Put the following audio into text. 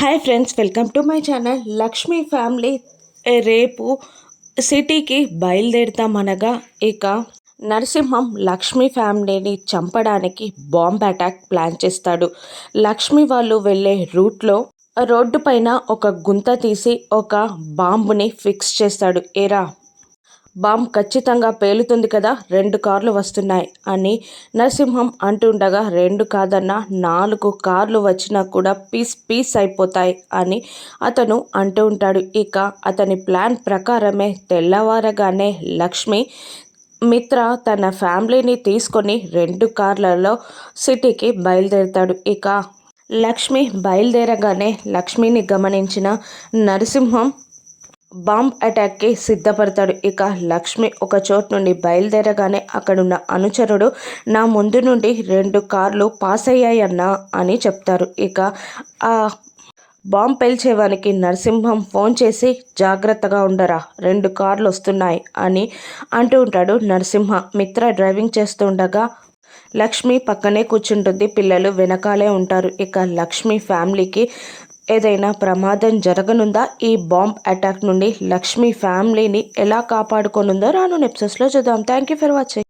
Hi friends welcome to my channel Lakshmi family రేపు సిటీకి బయలుదేరుతామనగా ఇక నరసింహం లక్ష్మీ ఫ్యామిలీని చంపడానికి బాంబ్ అటాక్ ప్లాన్ చేస్తాడు. లక్ష్మి వాళ్ళు వెళ్ళే రూట్లో రోడ్డు పైన ఒక గుంత తీసి ఒక బాంబుని ఫిక్స్ చేస్తాడు. ఏరా బాంబ్ ఖచ్చితంగా పేలుతుంది కదా రెండు కార్లు వస్తున్నాయి అని నరసింహం అంటుండగా రెండు కాదన్నా నాలుగు కార్లు వచ్చినా కూడా పీస్ పీస్ అయిపోతాయి అని అతను అంటూ ఉంటాడు. ఇక అతని ప్లాన్ ప్రకారమే తెల్లవారగానే లక్ష్మి మిత్ర తన ఫ్యామిలీని తీసుకొని రెండు కార్లలో సిటీకి బయలుదేరుతాడు. ఇక లక్ష్మి బయలుదేరగానే లక్ష్మిని గమనించిన నరసింహం బాంబ్ అటాక్కి సిద్ధపడతాడు. ఇక లక్ష్మి ఒక చోటు నుండి బయలుదేరగానే అక్కడున్న అనుచరుడు నా ముందు నుండి రెండు కార్లు పాస్ అయ్యాయన్నా అని చెప్తారు. ఇక ఆ బాంబ్ పేల్చేవానికి నరసింహం ఫోన్ చేసి జాగ్రత్తగా ఉండరా రెండు కార్లు వస్తున్నాయి అని అంటూ ఉంటాడు నరసింహ. మిత్ర డ్రైవింగ్ చేస్తుండగా లక్ష్మి పక్కనే కూర్చుంటుంది. పిల్లలు వెనకాలే ఉంటారు. ఇక లక్ష్మి ఫ్యామిలీకి ఏదైనా ప్రమాదం జరగనుందా? ఈ బాంబ్ అటాక్ నుండి లక్ష్మి ఫ్యామిలీని ఎలా కాపాడుకోనుందో రాను నెప్సెస్లో చూద్దాం. Thank you for watching.